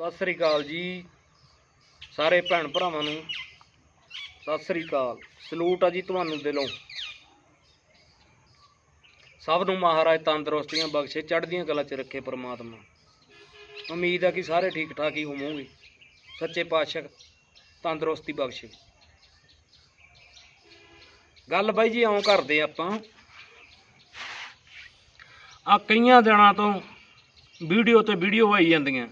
ਸਤਿ ਸ੍ਰੀ ਅਕਾਲ ਜੀ, ਸਾਰੇ ਭੈਣ ਭਰਾਵਾਂ ਨੂੰ। ਸਤਿ ਸ੍ਰੀ ਅਕਾਲ। ਸਲੂਟ ਆ ਜੀ ਤੁਹਾਨੂੰ ਦਿਲੋਂ। ਸਭ ਨੂੰ ਮਹਾਰਾਜ ਤੰਦਰੁਸਤੀਆਂ ਬਖਸ਼ੇ, ਚੜ੍ਹਦੀਆਂ ਕਲਾ 'ਚ ਰੱਖੇ ਪ੍ਰਮਾਤਮਾ। ਉਮੀਦ ਆ ਕਿ ਸਾਰੇ ਠੀਕ ਠਾਕ ਹੀ ਹੋਵੋਗੇ। ਸੱਚੇ ਪਾਤਸ਼ਾਹ ਤੰਦਰੁਸਤੀ ਬਖਸ਼ੇ। ਗੱਲ ਬਾਈ ਜੀ ਇਉਂ ਕਰਦੇ ਆਪਾਂ। ਆ ਕਈਆਂ ਦਿਨਾਂ ਤੋਂ ਵੀਡੀਓ ਤੇ ਵੀਡੀਓ ਆਈ ਜਾਂਦੀਆਂ।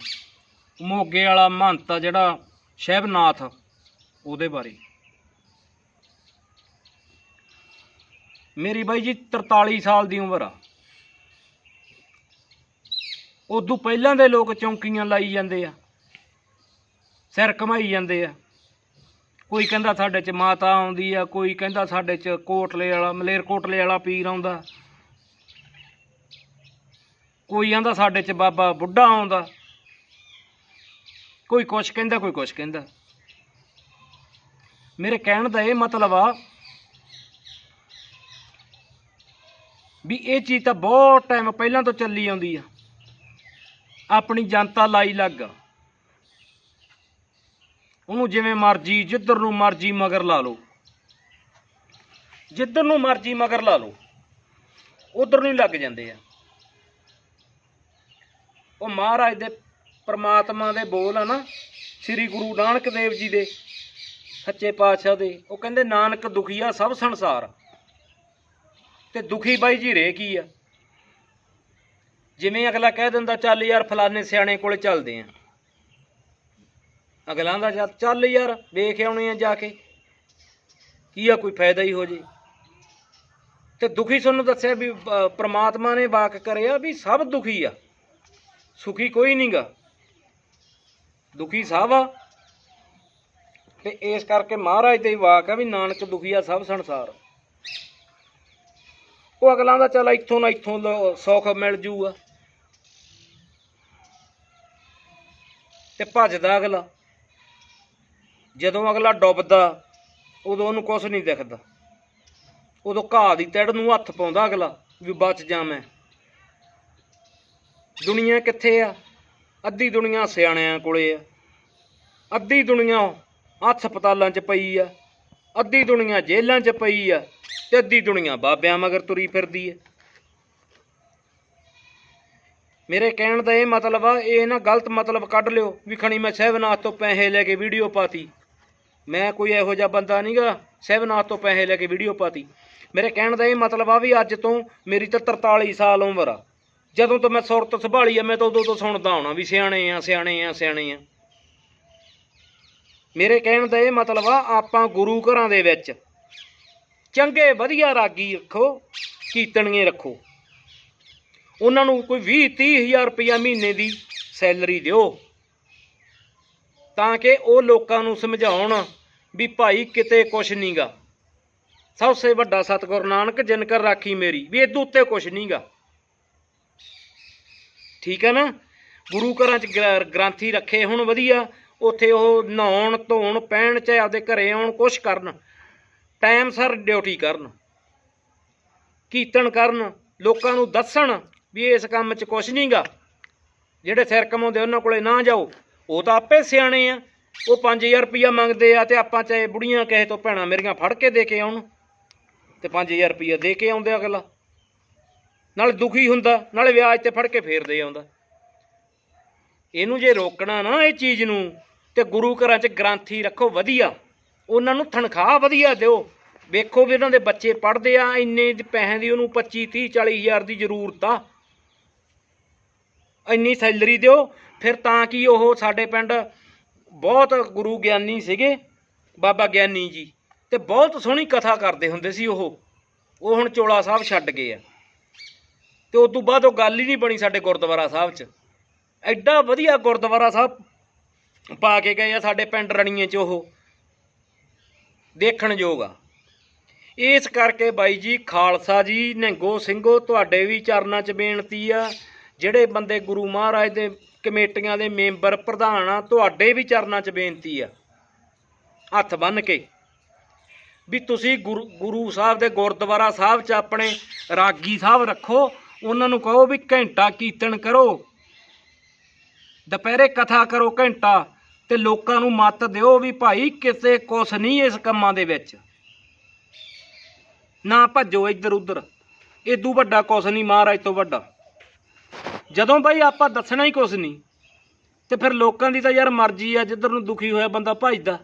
ਮੋਗੇ ਵਾਲਾ ਮਹੰਤ ਆ ਜਿਹੜਾ ਸ਼ਹਿਬਨਾਥ, ਉਹਦੇ ਬਾਰੇ। ਮੇਰੀ ਬਾਈ ਜੀ 43 ਸਾਲ ਦੀ ਉਮਰ ਆ। ਉਦੋਂ ਪਹਿਲਾਂ ਦੇ ਲੋਕ ਚੌਂਕੀਆਂ ਲਾਈ ਜਾਂਦੇ ਆ, ਸਿਰ ਘਮਾਈ ਜਾਂਦੇ ਆ। ਕੋਈ ਕਹਿੰਦਾ ਸਾਡੇ ਚ ਮਾਤਾ ਆਉਂਦੀ ਆ, ਕੋਈ ਕਹਿੰਦਾ ਸਾਡੇ ਚ ਕੋਟਲੇ ਵਾਲਾ, ਮਲੇਰ ਕੋਟਲੇ ਵਾਲਾ ਪੀਰ ਆਉਂਦਾ। ਕੋਈ ਆਂਦਾ ਸਾਡੇ ਚ ਬਾਬਾ ਬੁੱਢਾ ਆਉਂਦਾ। ਕੋਈ ਕੁਛ ਕਹਿੰਦਾ, ਕੋਈ ਕੁਛ ਕਹਿੰਦਾ। ਮੇਰੇ ਕਹਿਣ ਦਾ ਇਹ ਮਤਲਬ ਆ ਵੀ ਇਹ ਚੀਜ਼ ਤਾਂ ਬਹੁਤ ਟਾਈਮ ਪਹਿਲਾਂ ਤੋਂ ਚੱਲੀ ਆਉਂਦੀ ਆ। ਆਪਣੀ ਜਨਤਾ ਲਾਈ ਲੱਗ। ਆ ਉਹਨੂੰ ਜਿਵੇਂ ਮਰਜ਼ੀ, ਜਿੱਧਰ ਨੂੰ ਮਰਜ਼ੀ ਮਗਰ ਲਾ ਲਓ। ਜਿੱਧਰ ਨੂੰ ਮਰਜ਼ੀ ਮਗਰ ਲਾ ਲਓ, ਉਧਰ ਨੂੰ ਲੱਗ ਜਾਂਦੇ ਆ। ਉਹ ਮਹਾਰਾਜ ਦੇ ਪਰਮਾਤਮਾ ਦੇ ਬੋਲ ਆ ਨਾ ਸ੍ਰੀ ਗੁਰੂ ਨਾਨਕ ਦੇਵ ਜੀ ਦੇ ਸੱਚੇ ਪਾਤਸ਼ਾਹ ਦੇ ਉਹ ਕਹਿੰਦੇ ਨਾਨਕ ਦੁਖੀਆ ਸਭ ਸੰਸਾਰ। ਤੇ ਦੁਖੀ ਬਾਈ ਜੀ ਰੇ ਕੀ ਆ? ਜਿਵੇਂ ਅਗਲਾ ਕਹਿ ਦਿੰਦਾ ਚੱਲ ਯਾਰ ਫਲਾਣੇ ਸਿਆਣੇ ਕੋਲੇ ਚੱਲਦੇ ਆ। ਅਗਲਾ ਦਾ ਚੱਲ ਚੱਲ ਯਾਰ ਵੇਖ ਆਉਣੇ ਆ ਜਾ ਕੇ। ਕੀ ਆ ਕੋਈ ਫਾਇਦਾ ਹੀ ਹੋ ਜੇ? ਤੇ ਦੁਖੀ ਤੁਹਾਨੂੰ ਦੱਸਿਆ ਵੀ ਅ, ਪ੍ਰਮਾਤਮਾ ਨੇ ਵਾਕ ਕਰਿਆ ਵੀ ਸਭ ਦੁਖੀ ਆ। ਸੁਖੀ ਕੋਈ ਨਹੀਂਗਾ ਦੁਖੀ ਸਭ ਆ। ਤੇ ਇਸ ਕਰਕੇ ਮਹਾਰਾਜ ਦੇ ਵਾਕ ਆ ਵੀ ਨਾਨਕ ਦੁਖੀਆ ਸਭ ਸੰਸਾਰ। ਉਹ ਅਗਲਾ ਦਾ ਚੱਲ ਇੱਥੋਂ ਨਾ ਇੱਥੋਂ ਲ- ਸੁੱਖ ਮਿਲ ਜੂਗਾ। ਤੇ ਭੱਜਦਾ ਅਗਲਾ। ਜਦੋਂ ਅਗਲਾ ਡੁੱਬਦਾ, ਉਦੋਂ ਉਹਨੂੰ ਕੁਝ ਨਹੀਂ ਦਿਖਦਾ। ਉਦੋਂ ਘਾਹ ਦੀ ਤੜ ਨੂੰ ਹੱਥ ਪਾਉਂਦਾ ਅਗਲਾ ਵੀ ਬਚ ਜਾ ਮੈਂ। ਦੁਨੀਆ ਕਿੱਥੇ ਆ? ਅੱਧੀ ਦੁਨੀਆ ਸਿਆਣਿਆਂ ਕੋਲੇ ਆ। ਅੱਧੀ ਦੁਨੀਆ ਹਸਪਤਾਲਾਂ 'ਚ ਪਈ ਆ। ਅੱਧੀ ਦੁਨੀਆ ਜੇਲ੍ਹਾਂ 'ਚ ਪਈ ਆ ਤੇ ਅੱਧੀ ਦੁਨੀਆ ਬਾਬਿਆਂ ਮਗਰ ਤੁਰੀ ਫਿਰਦੀ ਆ। ਮੇਰੇ ਕਹਿਣ ਦਾ ਇਹ ਮਤਲਬ ਆ, ਇਹ ਨਾ ਗਲਤ ਮਤਲਬ ਕੱਢ ਲਿਓ ਵੀ ਖਣੀ ਮੈਂ ਸਹਿਬਨਾਥ ਤੋਂ ਪੈਸੇ ਲੈ ਕੇ ਵੀਡੀਓ ਪਾਤੀ। ਮੈਂ ਕੋਈ ਇਹੋ ਜਿਹਾ ਬੰਦਾ ਨਹੀਂਗਾ, ਸਹਿਬਨਾਥ ਤੋਂ ਪੈਸੇ ਲੈ ਕੇ ਵੀਡੀਓ ਪਾਤੀ। ਮੇਰੇ ਕਹਿਣ ਦਾ ਇਹ ਮਤਲਬ ਆ ਵੀ ਅੱਜ ਤੋਂ ਮੇਰੀ ਤਾਂ 43 ਸਾਲ ਉਮਰ ਆ। ਜਦੋਂ ਤੋਂ ਮੈਂ ਸੁਰਤ ਸੰਭਾਲੀ ਆ, ਮੈਂ ਤਾਂ ਉਦੋਂ ਤੋਂ ਸੁਣਦਾ ਹੋਣਾ ਵੀ ਸਿਆਣੇ ਆ ਸਿਆਣੇ ਆ ਸਿਆਣੇ ਆ। ਮੇਰੇ ਕਹਿਣ ਦਾ ਇਹ ਮਤਲਬ ਆ, ਆਪਾਂ ਗੁਰੂ ਘਰਾਂ ਦੇ ਵਿੱਚ ਚੰਗੇ ਵਧੀਆ ਰਾਗੀ ਰੱਖੋ, ਕੀਰਤਨੀਏ ਰੱਖੋ। ਉਹਨਾਂ ਨੂੰ ਕੋਈ 20 30000 ਰੁਪਇਆ ਮਹੀਨੇ ਦੀ ਸੈਲਰੀ ਦਿਓ। ਤਾਂ ਕਿ ਉਹ ਲੋਕਾਂ ਨੂੰ ਸਮਝਾਉਣ ਵੀ ਭਾਈ ਕਿਤੇ ਕੁਛ ਨਹੀਂਗਾ ਸਭ ਤੋਂ ਵੱਡਾ ਸਤਿਗੁਰ ਨਾਨਕ ਜਿਨ ਕਰ ਰਾਖੀ ਮੇਰੀ, ਵੀ ਇਹਦੇ ਉੱਤੇ ਕੁਛ ਨਹੀਂਗਾ ਠੀਕ ਹੈ ਨਾ? ਗੁਰੂ ਘਰਾਂ ਚ ਗ੍ਰ- ਗ੍ਰੰਥੀ ਰੱਖੇ ਹੁਣ ਵਧੀਆ। ਉੱਥੇ ਉਹ ਨਹਾਉਣ, ਧੋਣ ਪੈਣ ਚਾਹੇ ਆਪਦੇ ਘਰੇ ਆਉਣ, ਕੁਛ ਕਰਨ। ਟਾਈਮ ਸਰ ਡਿਊਟੀ ਕਰਨ। ਕੀਰਤਨ ਕਰਨ। ਲੋਕਾਂ ਨੂੰ ਦੱਸਣ ਵੀ ਇਸ ਕੰਮ 'ਚ ਕੁਛ ਨਹੀਂਗਾ ਜਿਹੜੇ ਸਿਰ ਕਮਾਉਂਦੇ ਉਹਨਾਂ ਕੋਲੇ ਨਾ ਜਾਓ। ਉਹ ਤਾਂ ਆਪੇ ਸਿਆਣੇ ਆ। ਉਹ 5000 ਰੁਪਇਆ ਮੰਗਦੇ ਆ ਤੇ ਆਪਾਂ ਚਾਹੇ ਬੁੜੀਆਂ ਕਹੇ ਤੋਂ ਭੈਣਾਂ ਮੇਰੀਆਂ ਫੜ ਕੇ ਦੇ ਕੇ ਆਉਣ। ਤੇ 5000 ਰੁਪਇਆ ਦੇ ਕੇ ਆਉਂਦੇ ਅਗਲਾ। ਨਾਲੇ ਦੁਖੀ ਹੁੰਦਾ, ਨਾਲੇ ਵਿਆਜ ਤੇ ਫੜ ਕੇ ਫੇਰ ਦੇ ਆਉਂਦਾ। ਇਹਨੂੰ ਜੇ ਰੋਕਣਾ ਨਾ ਇਹ ਚੀਜ਼ ਨੂੰ, ਤੇ ਗੁਰੂ ਘਰਾਂ 'ਚ ਗ੍ਰੰਥੀ ਰੱਖੋ ਵਧੀਆ। ਉਹਨਾਂ ਨੂੰ ਤਨਖਾਹ ਵਧੀਆ ਦਿਓ। ਵੇਖੋ ਵੀ ਉਹਨਾਂ ਦੇ ਬੱਚੇ ਪੜ੍ਹਦੇ ਆ, ਇੰਨੇ ਪੈਸੇ ਦੀ ਉਹਨੂੰ 25 30 40 ਹਜ਼ਾਰ ਦੀ ਜ਼ਰੂਰਤ ਆ। ਇੰਨੀ ਸੈਲਰੀ ਦਿਓ, ਫਿਰ ਤਾਂ ਕਿ ਉਹ ਸਾਡੇ ਪਿੰਡ ਬਹੁਤ ਗੁਰੂ ਗਿਆਨੀ ਸੀਗੇ, ਬਾਬਾ ਗਿਆਨੀ ਜੀ। ਤੇ ਬਹੁਤ ਸੋਹਣੀ ਕਥਾ ਕਰਦੇ ਹੁੰਦੇ ਸੀ ਉਹ। ਉਹ ਹੁਣ ਚੋਲਾ ਸਾਹਿਬ ਛੱਡ ਗਏ ਆ। ਤੇ ਉਸ ਤੋਂ ਬਾਅਦ ਉਹ ਗੱਲ ਹੀ ਨਹੀਂ ਬਣੀ ਸਾਡੇ ਗੁਰਦੁਆਰਾ ਸਾਹਿਬ 'ਚ। ਐਡਾ ਵਧੀਆ ਗੁਰਦੁਆਰਾ ਸਾਹਿਬ ਪਾ ਕੇ ਗਏ ਆ ਸਾਡੇ ਪਿੰਡ ਰਣੀਏ 'ਚ ਉਹ। ਦੇਖਣ ਯੋਗ ਆ। ਇਸ ਕਰਕੇ ਬਾਈ ਜੀ, ਖਾਲਸਾ ਜੀ ਨਿਹੰਗੋ ਸਿੰਘੋ, ਤੁਹਾਡੇ ਵੀ ਚਰਨਾਂ 'ਚ ਬੇਨਤੀ ਆ। ਜਿਹੜੇ ਬੰਦੇ ਗੁਰੂ ਮਹਾਰਾਜ ਦੇ ਕਮੇਟੀਆਂ ਦੇ ਮੈਂਬਰ, ਪ੍ਰਧਾਨ ਆ, ਤੁਹਾਡੇ ਵੀ ਚਰਨਾਂ 'ਚ ਬੇਨਤੀ ਆ। ਹੱਥ ਬੰਨ ਕੇ। ਵੀ ਤੁਸੀਂ ਗੁਰੂ ਗੁਰੂ ਸਾਹਿਬ ਦੇ ਗੁਰਦੁਆਰਾ ਸਾਹਿਬ 'ਚ ਆਪਣੇ ਰਾਗੀ ਸਾਹਿਬ ਰੱਖੋ। ਉਹਨਾਂ ਨੂੰ ਕਹੋ ਵੀ ਘੰਟਾ ਕੀਰਤਨ ਕਰੋ। ਦੁਪਹਿਰੇ ਕਥਾ ਕਰੋ ਘੰਟਾ ਤੇ ਲੋਕਾਂ ਨੂੰ ਮੱਤ ਦਿਓ ਵੀ ਭਾਈ ਕਿਸੇ ਕੁਛ ਨਹੀਂ ਇਸ ਕੰਮਾਂ ਦੇ ਵਿੱਚ। ਨਾ ਭੱਜੋ ਇੱਧਰ ਉੱਧਰ। ਇਦੋਂ ਵੱਡਾ ਕੁਛ ਨਹੀਂ, ਮਹਾਰਾਜ ਤੋਂ ਵੱਡਾ। ਜਦੋਂ ਭਾਈ ਆਪਾਂ ਦੱਸਣਾ ਹੀ ਕੁਛ ਨਹੀਂ, ਤੇ ਫਿਰ ਲੋਕਾਂ ਦੀ ਤਾਂ ਯਾਰ ਮਰਜ਼ੀ ਆ, ਜਿੱਧਰ ਨੂੰ ਦੁਖੀ ਹੋਇਆ ਬੰਦਾ ਭੱਜਦਾ।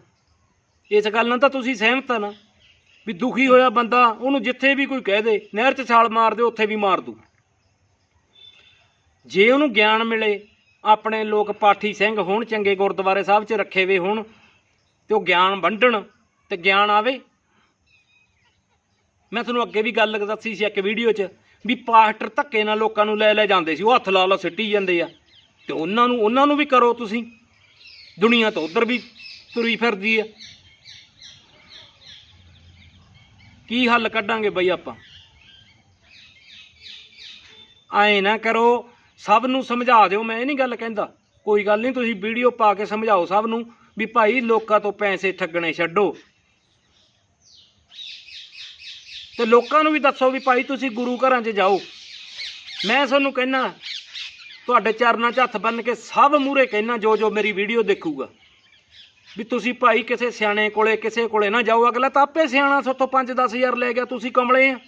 ਇਸ ਗੱਲ ਨਾਲ ਤਾਂ ਤੁਸੀਂ ਸਹਿਮਤ ਆ ਨਾ, ਵੀ ਦੁਖੀ ਹੋਇਆ ਬੰਦਾ ਉਹਨੂੰ ਜਿੱਥੇ ਵੀ ਕੋਈ ਕਹਿ ਦੇ, ਨਹਿਰ 'ਚ ਛਾਲ ਮਾਰ ਦੇ ਉੱਥੇ ਵੀ ਮਾਰ ਦੂ। ਜੇ ਉਹਨੂੰ ਗਿਆਨ ਮਿਲੇ, ਆਪਣੇ ਲੋਕ ਪਾਠੀ ਸਿੰਘ ਹੋਣ ਚੰਗੇ ਗੁਰਦੁਆਰੇ ਸਾਹਿਬ 'ਚ ਰੱਖੇ ਵੇ ਹੋਣ, ਤੇ ਉਹ ਗਿਆਨ ਵੰਡਣ ਤੇ ਗਿਆਨ ਆਵੇ। ਮੈਂ ਤੁਹਾਨੂੰ ਅੱਗੇ ਵੀ ਗੱਲ ਦੱਸੀ ਸੀ ਇੱਕ ਵੀਡੀਓ 'ਚ ਵੀ ਪਾਸਟਰ ਧੱਕੇ ਨਾਲ ਲੋਕਾਂ ਨੂੰ ਲੈ ਲੈ ਜਾਂਦੇ ਸੀ, ਉਹ ਹੱਥ ਲਾ ਲਾ ਸਿੱਟੀ ਜਾਂਦੇ ਆ। ਤੇ ਉਹਨਾਂ ਨੂੰ ਉਹਨਾਂ ਨੂੰ ਵੀ ਕਰੋ ਤੁਸੀਂ। ਦੁਨੀਆ ਤਾਂ ਉਧਰ ਵੀ ਤੁਰੀ ਫਿਰਦੀ ਆ। ਕੀ ਹੱਲ ਕੱਢਾਂਗੇ ਬਈ ਆਪਾਂ? ਆਏ ਨਾ ਕਰੋ ਸਭ ਨੂੰ ਸਮਝਾ ਦਿਓ, ਮੈਂ ਇਹ ਨਹੀਂ ਗੱਲ ਕਹਿੰਦਾ। ਕੋਈ ਗੱਲ ਨਹੀਂ, ਤੁਸੀਂ ਵੀਡੀਓ ਪਾ ਕੇ ਸਮਝਾਓ ਸਭ ਨੂੰ ਵੀ ਭਾਈ ਲੋਕਾਂ ਤੋਂ ਪੈਸੇ ਠੱਗਣੇ ਛੱਡੋ। ਤੇ ਲੋਕਾਂ ਨੂੰ ਵੀ ਦੱਸੋ ਵੀ ਭਾਈ ਤੁਸੀਂ ਗੁਰੂ ਘਰਾਂ 'ਚ ਜਾਓ। ਮੈਂ ਤੁਹਾਨੂੰ ਕਹਿਣਾ ਤੁਹਾਡੇ ਚਰਨਾਂ 'ਚ ਹੱਥ ਬੰਨ ਕੇ ਸਭ ਮੂਹਰੇ ਕਹਿਣਾ ਜੋ ਜੋ ਮੇਰੀ ਵੀਡੀਓ ਦੇਖੂਗਾ। ਵੀ ਤੁਸੀਂ ਭਾਈ ਕਿਸੇ ਸਿਆਣੇ ਕੋਲੇ, ਕਿਸੇ ਕੋਲੇ ਨਾ ਜਾਓ। ਅਗਲਾ ਤਾਂ ਆਪੇ ਸਿਆਣਾ ਸੋਤੋਂ 5-10000 ਲੈ ਗਿਆ, ਤੁਸੀਂ ਕਮਲੇ ਆ।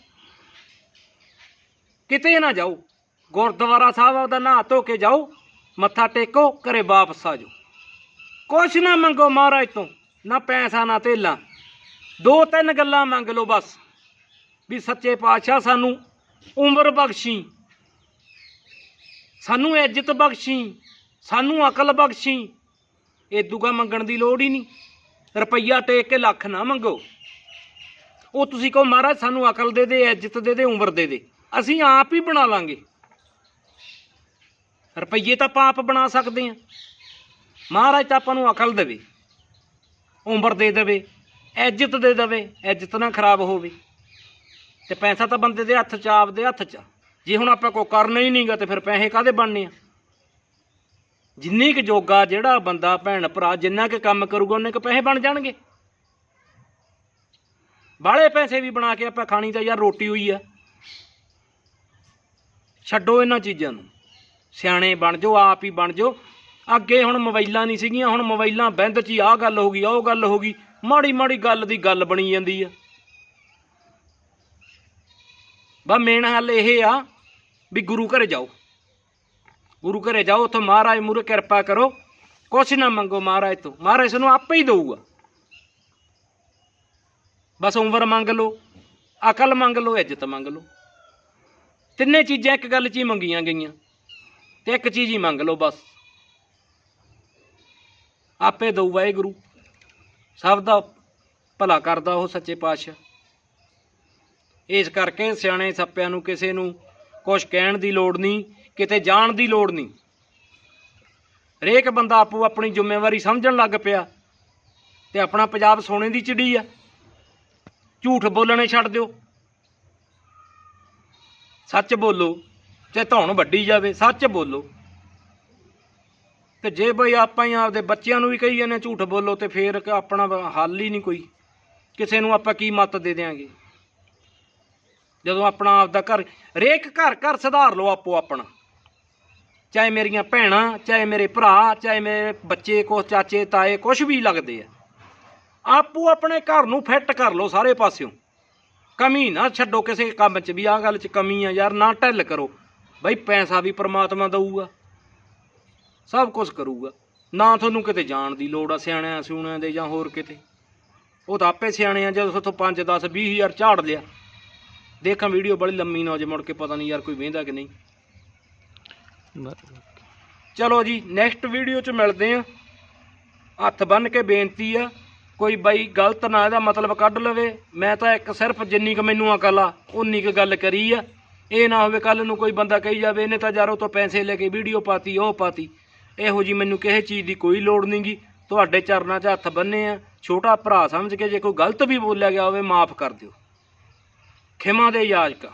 ਕਿਤੇ ਨਾ ਜਾਓ। ਗੁਰਦੁਆਰਾ ਸਾਹਿਬ ਦਾ ਨਹਾ ਧੋ ਕੇ ਜਾਓ, ਮੱਥਾ ਟੇਕੋ, ਘਰੇ ਵਾਪਸ ਆ ਜਾਓ। ਕੁਛ ਨਾ ਮੰਗੋ ਮਹਾਰਾਜ ਤੋਂ, ਨਾ ਪੈਸਾ, ਨਾ ਧੇਲਾ। ਦੋ ਤਿੰਨ ਗੱਲਾਂ ਮੰਗ ਲਓ ਬਸ, ਵੀ ਸੱਚੇ ਪਾਤਸ਼ਾਹ ਸਾਨੂੰ ਉਮਰ ਬਖਸ਼ੀ, ਸਾਨੂੰ ਇੱਜ਼ਤ ਬਖਸ਼ੀ, ਸਾਨੂੰ ਅਕਲ ਬਖਸ਼ੀ। ਇਹ ਏਦੂਗਾ ਮੰਗਣ ਦੀ ਲੋੜ ਹੀ ਨਹੀਂ। ਰੁਪਈਆ ਟੇਕ ਕੇ ਲੱਖ ਨਾ ਮੰਗੋ। ਉਹ ਤੁਸੀਂ ਕਹੋ, ਮਹਾਰਾਜ ਸਾਨੂੰ ਅਕਲ ਦੇ ਦੇ, ਇੱਜ਼ਤ ਦੇ ਦੇ, ਉਮਰ ਦੇ ਦੇ। ਅਸੀਂ ਆਪ ਹੀ ਬਣਾ ਲਾਂਗੇ। ਰੁਪਈਏ ਤਾਂ ਆਪਾਂ ਆਪ ਬਣਾ ਸਕਦੇ ਹਾਂ ਮਹਾਰਾਜ ਤਾਂ ਆਪਾਂ ਨੂੰ ਅਕਲ ਦੇਵੇ, ਉਮਰ ਦੇ ਦੇਵੇ, ਇੱਜ਼ਤ ਦੇ ਦੇਵੇ, ਇੱਜ਼ਤ ਨਾ ਖਰਾਬ ਹੋਵੇ। ਤੇ ਪੈਸਾ ਤਾਂ ਬੰਦੇ ਦੇ ਹੱਥ 'ਚ, ਆਪਦੇ ਹੱਥ 'ਚ। ਆ। ਜੇ ਹੁਣ ਆਪਾਂ ਕੋਈ ਕਰਨਾ ਹੀ ਨਹੀਂਗਾ, ਤੇ ਫਿਰ ਪੈਸੇ ਕਾਦੇ ਬਣਨੇ ਆ? ਜਿੰਨੀ ਕੁ ਜੋਗਾ ਜਿਹੜਾ ਬੰਦਾ ਭੈਣ ਭਰਾ ਜਿੰਨਾ ਕੁ ਕੰਮ ਕਰੂਗਾ, ਉਹਨੇ ਕੁ ਪੈਸੇ ਬਣ ਜਾਣਗੇ। ਬਾਹਲੇ ਪੈਸੇ ਵੀ ਬਣਾ ਕੇ ਆਪਾਂ ਖਾਣੀ ਤਾਂ ਯਾਰ ਰੋਟੀ ਹੋਈ ਆ। ਛੱਡੋ ਇਹਨਾਂ ਚੀਜ਼ਾਂ ਨੂੰ। ਸਿਆਣੇ ਬਣ ਜਾਓ, ਆਪ ਹੀ ਬਣ ਜਾਓ। ਅੱਗੇ ਹੁਣ ਮੋਬਾਈਲਾਂ ਨਹੀਂ ਸੀਗੀਆਂ, ਹੁਣ ਮੋਬਾਈਲਾਂ ਬੰਦ ਚ ਹੀ ਆਹ ਗੱਲ ਹੋ ਗਈ, ਉਹ ਗੱਲ ਹੋ ਗਈ। ਮਾੜੀ ਮਾੜੀ ਗੱਲ ਦੀ ਗੱਲ ਬਣੀ ਜਾਂਦੀ ਆ। ਬਾ ਮੇਨ ਹੱਲ ਇਹ ਆ ਵੀ ਗੁਰੂ ਘਰੇ ਜਾਓ। ਗੁਰੂ ਘਰੇ ਜਾਓ, ਉੱਥੇ ਮਹਾਰਾਜ ਮੂਰੇ ਕਿਰਪਾ ਕਰੋ। ਕੁਛ ਨਾ ਮੰਗੋ ਮਹਾਰਾਜ ਤੋਂ। ਮਹਾਰਾਜ ਤੁਹਾਨੂੰ ਆਪੇ ਹੀ ਦਊਗਾ। ਬਸ ਉਮਰ ਮੰਗ ਲਓ, ਅਕਲ ਮੰਗ ਲਓ, ਇੱਜ਼ਤ ਮੰਗ ਲਓ। ਤਿੰਨੇ ਚੀਜ਼ਾਂ ਇੱਕ ਗੱਲ 'ਚ ਹੀ ਮੰਗੀਆਂ ਗਈਆਂ। ਤੇ ਇੱਕ ਚੀਜ਼ ਹੀ ਮੰਗ ਲਓ ਬਸ। ਆਪੇ ਦਊ ਵਾਹਿਗੁਰੂ। ਸਭ ਦਾ ਭਲਾ ਕਰਦਾ ਉਹ ਸੱਚੇ ਪਾਤਸ਼ਾਹ। ਇਸ ਕਰਕੇ ਸਿਆਣੇ ਸੱਪਿਆਂ ਨੂੰ ਕਿਸੇ ਨੂੰ ਕੁਝ ਕਹਿਣ ਦੀ ਲੋੜ ਨਹੀਂ, ਕਿਤੇ ਜਾਣ ਦੀ ਲੋੜ ਨਹੀਂ। ਹਰੇਕ ਬੰਦਾ ਆਪੋ ਆਪਣੀ ਜ਼ਿੰਮੇਵਾਰੀ ਸਮਝਣ ਲੱਗ ਪਿਆ ਤੇ ਆਪਣਾ ਪੰਜਾਬ ਸੋਨੇ ਦੀ ਚਿੜੀ ਆ। ਝੂਠ ਬੋਲਣੇ ਛੱਡ ਦਿਓ। ਸੱਚ ਬੋਲੋ। ਚਾਹੇ ਧੌਣ ਵੱਡੀ ਜਾਵੇ, ਸੱਚ ਬੋਲੋ। ਤੇ ਜੇ ਬਈ ਆਪਾਂ ਹੀ ਆਪਦੇ ਬੱਚਿਆਂ ਨੂੰ ਵੀ ਕਹੀ ਜਾਂਦੇ ਝੂਠ ਬੋਲੋ ਤੇ ਫੇਰ ਆਪਣਾ ਹੱਲ ਹੀ ਨਹੀਂ ਕੋਈ। ਕਿਸੇ ਨੂੰ ਆਪਾਂ ਕੀ ਮੱਤ ਦੇ ਦਿਆਂਗੇ? ਜਦੋਂ ਆਪਣਾ ਆਪਦਾ ਘਰ, ਹਰੇਕ ਘਰ ਘਰ ਸੁਧਾਰ ਲਓ ਆਪੋ ਆਪਣਾ। ਚਾਹੇ ਮੇਰੀਆਂ ਭੈਣਾਂ, ਚਾਹੇ ਮੇਰੇ ਭਰਾ, ਚਾਹੇ ਮੇਰੇ ਬੱਚੇ ਕੋ ਚਾਚੇ, ਤਾਏ ਕੁਝ ਵੀ ਲੱਗਦੇ ਆ। ਆਪੋ ਆਪਣੇ ਘਰ ਨੂੰ ਫਿੱਟ ਕਰ ਲਓ ਸਾਰੇ ਪਾਸਿਓਂ। ਕਮੀ ਨਾ ਛੱਡੋ ਕਿਸੇ ਕੰਮ 'ਚ ਵੀ, ਆਹ ਗੱਲ 'ਚ ਕਮੀ ਆ ਯਾਰ, ਨਾ ਢਿੱਲ ਕਰੋ। ਬਈ ਪੈਸਾ ਵੀ ਪ੍ਰਮਾਤਮਾ ਦਊਗਾ। ਸਭ ਕੁਝ ਕਰੂਗਾ। ਨਾ ਤੁਹਾਨੂੰ ਕਿਤੇ ਜਾਣ ਦੀ ਲੋੜ ਆ ਸਿਆਣਿਆਂ ਸਿਉਣਿਆਂ ਦੇ ਜਾਂ ਹੋਰ ਕਿਤੇ। ਉਹ ਤਾਂ ਆਪੇ ਸਿਆਣੇ ਆ, ਜਦੋਂ ਉੱਥੋਂ 5 10 20 ਹਜ਼ਾਰ ਝਾੜ ਲਿਆ। ਦੇਖਾਂ ਵੀਡੀਓ ਬੜੀ ਲੰਮੀ ਨਾ ਹੋ ਜੇ ਮੁੜ ਕੇ ਪਤਾ ਨਹੀਂ ਯਾਰ ਕੋਈ ਵੇਂਦਾ ਕਿ ਨਹੀਂ। ਚਲੋ ਜੀ ਨੈਕਸਟ ਵੀਡੀਓ 'ਚ ਮਿਲਦੇ ਆ ਹੱਥ ਬੰਨ ਕੇ ਬੇਨਤੀ ਆ, ਕੋਈ ਬਾਈ ਗਲਤ ਨਾ ਇਹਦਾ ਮਤਲਬ ਕੱਢ ਲਵੇ। ਮੈਂ ਤਾਂ ਇੱਕ ਸਿਰਫ ਜਿੰਨੀ ਕੁ ਮੈਨੂੰ ਅਕਲ ਆ ਉਨੀ ਕੁ ਗੱਲ ਕਰੀ ਆ। ਇਹ ਨਾ ਹੋਵੇ ਕੱਲ ਨੂੰ ਕੋਈ ਬੰਦਾ ਕਹੀ ਜਾਵੇ, ਇਹਨੇ ਤਾਂ ਯਾਰ ਉਹ ਤੋਂ ਪੈਸੇ ਲੈ ਕੇ ਵੀਡੀਓ ਪਾਤੀ, ਉਹ ਪਾਤੀ। ਇਹੋ ਜੀ ਮੈਨੂੰ ਕਿਸੇ ਚੀਜ਼ ਦੀ ਕੋਈ ਲੋੜ ਨਹੀਂਗੀ ਤੁਹਾਡੇ ਚਰਨਾਂ 'ਚ ਹੱਥ ਬੰਨੇ ਆ। ਛੋਟਾ ਭਰਾ ਸਮਝ ਕੇ ਜੇ ਕੋਈ ਗਲਤ ਵੀ ਬੋਲਿਆ ਗਿਆ ਹੋਵੇ, ਮਾਫ ਕਰ ਦਿਓ। ਖਿਮਾ ਦੇ ਯਾਜਕਾ।